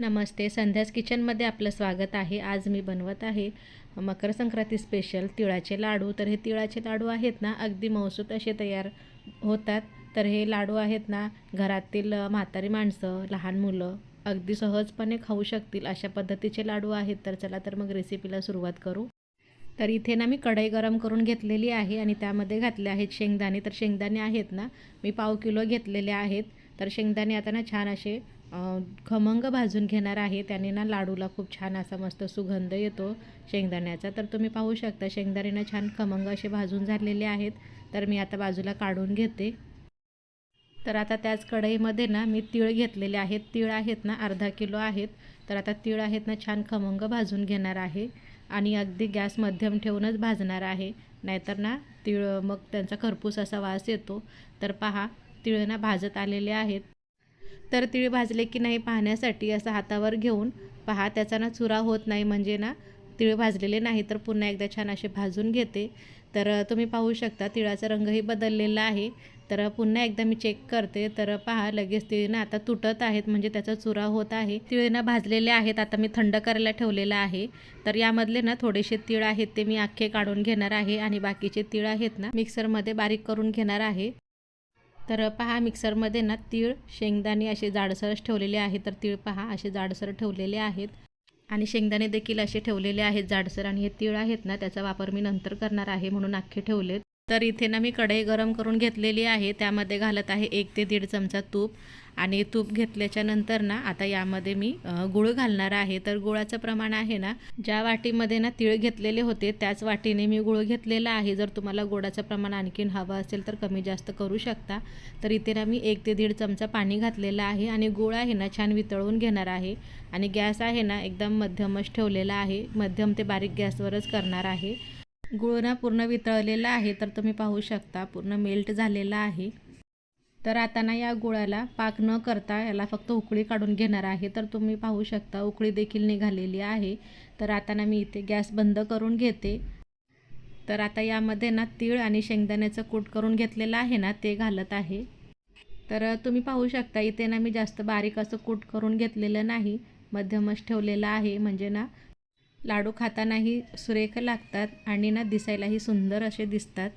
नमस्ते. संध्यास किचनमध्ये आपलं स्वागत आहे. आज मी बनवत आहे मकर संक्रांती स्पेशल तिळाचे लाडू. तर हे तिळाचे लाडू आहेत ना अगदी मौसूत असे तयार होतात. तर हे लाडू आहेत ना घरातील म्हातारी माणसं लहान मुलं अगदी सहजपणे खाऊ शकतील अशा पद्धतीचे लाडू आहेत. तर चला तर मग रेसिपीला सुरुवात करू. तर इथे ना मी कढई गरम करून घेतलेली आहे आणि त्यामध्ये घातले आहेत शेंगदाणे. तर शेंगदाणे आहेत ना मी पाव किलो घेतलेले आहेत. तर शेंगदाणे आता ना छान असे खमंग भाजून घेणार आहे. त्याने ना लाडूला खूप छान असा मस्त सुगंध येतो शेंगदाण्याचा. तर तुम्ही पाहू शकता शेंगदाणे छान खमंग असे भाजून झालेले आहेत. तर मी आता बाजूला काढून घेते. तर आता त्याच कढईमध्ये ना मी तीळ घेतलेले आहेत. तीळ आहेत ना अर्धा किलो आहेत. तर आता तीळ आहेत ना छान खमंग भाजून घेणार आहे. आणि अगदी गॅस मध्यम ठेवूनच भाजणार आहे. नाहीतर ना तीळ मग त्यांचा खरपूस असा वास येतो. तर पहा तीळ ना भाजत आलेले आहेत. तर तिळ भाजले की नाही पाहण्यासाठी असं हातावर घेऊन पहा त्याचा ना चुरा होत नाही म्हणजे ना तिळ भाजलेले नाही तर पुन्हा एकदा छान असे भाजून घेते. तर तुम्ही पाहू शकता तिळाचा रंगही बदललेला आहे. तर पुन्हा एकदा मी चेक करते. तर पहा लगेच तीळ ना आता तुटत आहेत म्हणजे त्याचा चुरा होत आहे. तिळ ना भाजलेले आहेत आता मी थंड करायला ठेवलेलं आहे. तर यामधले ना थोडेसे तिळ आहेत ते मी अख्खे काढून घेणार आहे आणि बाकीचे तिळ आहेत ना मिक्सरमध्ये बारीक करून घेणार आहे. तर पहा मिक्सरमध्ये ना तीळ शेंगदाणे असे जाडसरच ठेवलेले आहे तर तीळ पहा असे जाडसर ठेवलेले आहेत. आणि शेंगदाणे देखील असे ठेवलेले आहेत जाडसर. आणि हे तीळ आहेत ना त्याचा वापर मी नंतर करणार आहे म्हणून अख्खे ठेवलेत. तर इथे ना मी कढई गरम करून घेतलेली आहे. त्यामध्ये घालत आहे एक ते दीड चमचा तूप. आणि तूप घेतल्याच्या नंतर ना आता यामध्ये मी गुळ घालणार आहे. तर गुळाचं प्रमाण आहे ना ज्या वाटीमध्ये ना तीळ घेतलेले होते त्याच वाटीने मी गुळ घेतलेला आहे. जर तुम्हाला गुळाचं प्रमाण आणखीन हवं असेल तर कमी जास्त करू शकता. तर इथे ना मी एक ते दीड चमचा पाणी घातलेलं आहे. आणि गुळ आहे ना छान वितळून घेणार आहे. आणि गॅस आहे ना एकदम मध्यमच ठेवलेला आहे. मध्यम ते बारीक गॅसवरच करणार आहे. गुळ ना पूर्ण वितळलेला आहे तर तुम्ही पाहू शकता पूर्ण मेल्ट झालेला आहे. तर आता ना या गुळाला पाक न करता याला फक्त उकळी काढून घेणार आहे. तर तुम्ही पाहू शकता उकळी देखील निघालेली आहे. तर आता ना मी इथे गॅस बंद करून घेते. तर आता यामध्ये ना तीळ आणि शेंगदाण्याचं कूट करून घेतलेलं आहे ना ते घालत आहे. तर तुम्ही पाहू शकता इथे ना मी जास्त बारीक असं कूट करून घेतलेलं नाही. मध्यमच ठेवलेलं आहे म्हणजे ना लाडू खातानाही सुरेख लागतात आणि ना दिसायलाही सुंदर असे दिसतात.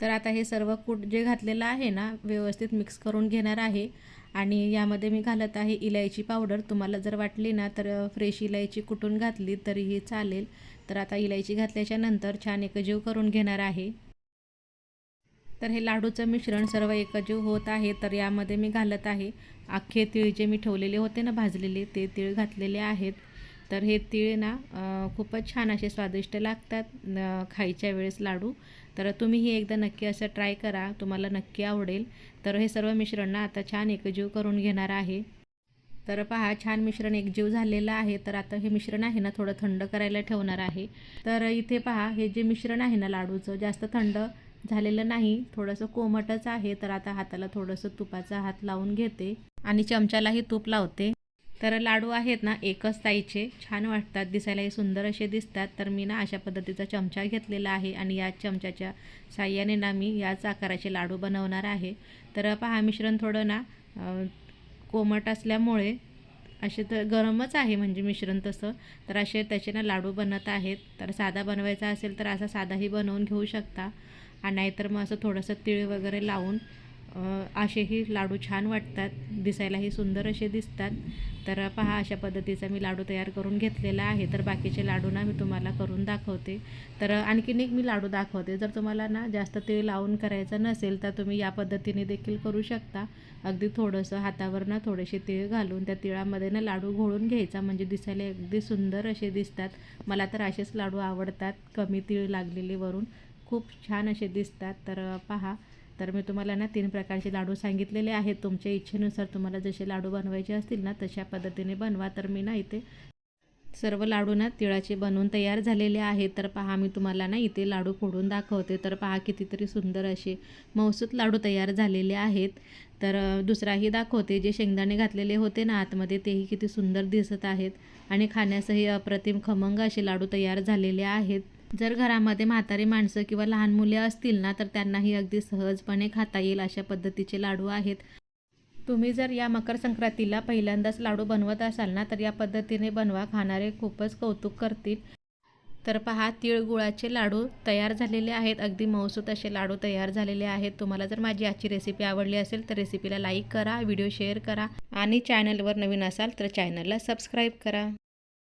तर आता हे सर्व कूट जे घातलेलं आहे ना व्यवस्थित मिक्स करून घेणार आहे. आणि यामध्ये मी घालत आहे इलायची पावडर तुम्हाला जर वाटली ना तर फ्रेश इलायची कुटून घातली तरीही चालेल. तर आता इलायची घातल्याच्या नंतर छान एकजीव करून घेणार आहे. तर हे लाडूचं मिश्रण सर्व एकजीव होत आहे. तर यामध्ये मी घालत आहे. अख्खे तिळ जे मी ठेवलेले होते ना भाजलेले ते तिळ घातलेले आहेत. तर हे तिळ ना खूपच छान असे स्वादिष्ट लागतात खायच्या वेळेस लाडू. तर तुम्हीही एकदा नक्की असं ट्राय करा तुम्हाला नक्की आवडेल. तर हे सर्व मिश्रण ना आता छान एकजीव करून घेणार आहे. तर पहा छान मिश्रण एकजीव झालेलं आहे. तर आता हे मिश्रण आहे ना थोडं थंड करायला ठेवणार आहे. तर इथे पहा हे जे मिश्रण आहे ना लाडूचं जास्त थंड झालेलं नाही. थोडंसं कोमटच आहे. तर आता हाताला थोडंसं तुपाचा हात लावून घेते. आणि चमच्यालाही तूप लावते. तर लाडू आहेत ना एकच ताईचे. छान वाटतात दिसायलाही सुंदर असे दिसतात. तर मी ना अशा पद्धतीचा चमचा घेतलेला आहे आणि या चमच्याच्या साह्याने ना मी याच आकाराचे लाडू बनवणार आहे. तर पहा मिश्रण थोडं ना कोमट असल्यामुळे असे तर गरमच आहे म्हणजे मिश्रण तसं. तर असे त्याचे ना लाडू बनत आहेत. तर साधा बनवायचा असेल तर असा साधाही बनवून घेऊ शकता. आणि नाहीतर मग असं थोडंसं तीळ वगैरे लावून असेही लाडू छान वाटतात दिसायलाही सुंदर असे दिसतात. तर पहा अशा पद्धतीचा मी लाडू तयार करून घेतलेला आहे. तर बाकीचे लाडू ना मी तुम्हाला करून दाखवते. तर आणखीन एक मी लाडू दाखवते. जर तुम्हाला ना जास्त तीळ लावून करायचं नसेल तर तुम्ही या पद्धतीने देखील करू शकता. अगदी थोडंसं हातावर ना थोडेसे तिळ घालून त्या तिळामध्ये ना लाडू घोळून घ्यायचा. म्हणजे दिसायला अगदी सुंदर असे दिसतात. मला तर असेच लाडू आवडतात. कमी तीळ लागलेले वरून खूप छान असे दिसतात. तर पहा तर मी तुम्हाला ना तीन प्रकारचे लाडू सांगितलेले आहेत. तुमच्या इच्छेनुसार तुम्हाला जसे लाडू बनवायचे असतील ना तशा पद्धतीने बनवा. तर मी ना इथे सर्व लाडू ना तिळाचे बनवून तयार झालेले आहेत. तर पहा मी तुम्हाला ना इथे लाडू फोडून दाखवते. तर पहा कितीतरी सुंदर असे मौसूत लाडू तयार झालेले आहेत. तर दुसराही दाखवते. जे शेंगदाणे घातलेले होते ना आतमध्ये तेही किती सुंदर दिसत आहेत. आणि खाण्यासही अप्रतिम खमंग असे लाडू तयार झालेले आहेत. जर घरामध्ये म्हातारी माणसं किंवा लहान मुले असतील ना तर त्यांनाही अगदी सहजपणे खाता येईल अशा पद्धतीचे लाडू आहेत. तुम्ही जर या मकर संक्रांतीला पहिल्यांदाच लाडू बनवत असाल ना तर या पद्धतीने बनवा. खाणारे खूपच कौतुक करतील. तर पहा तिळगुळाचे लाडू तयार झालेले आहेत. अगदी मऊसूत असे लाडू तयार झालेले आहेत. तुम्हाला जर माझी आजची रेसिपी आवडली असेल तर रेसिपीला लाईक करा व्हिडिओ शेअर करा आणि चॅनलवर नवीन असाल तर चॅनलला सबस्क्राईब करा.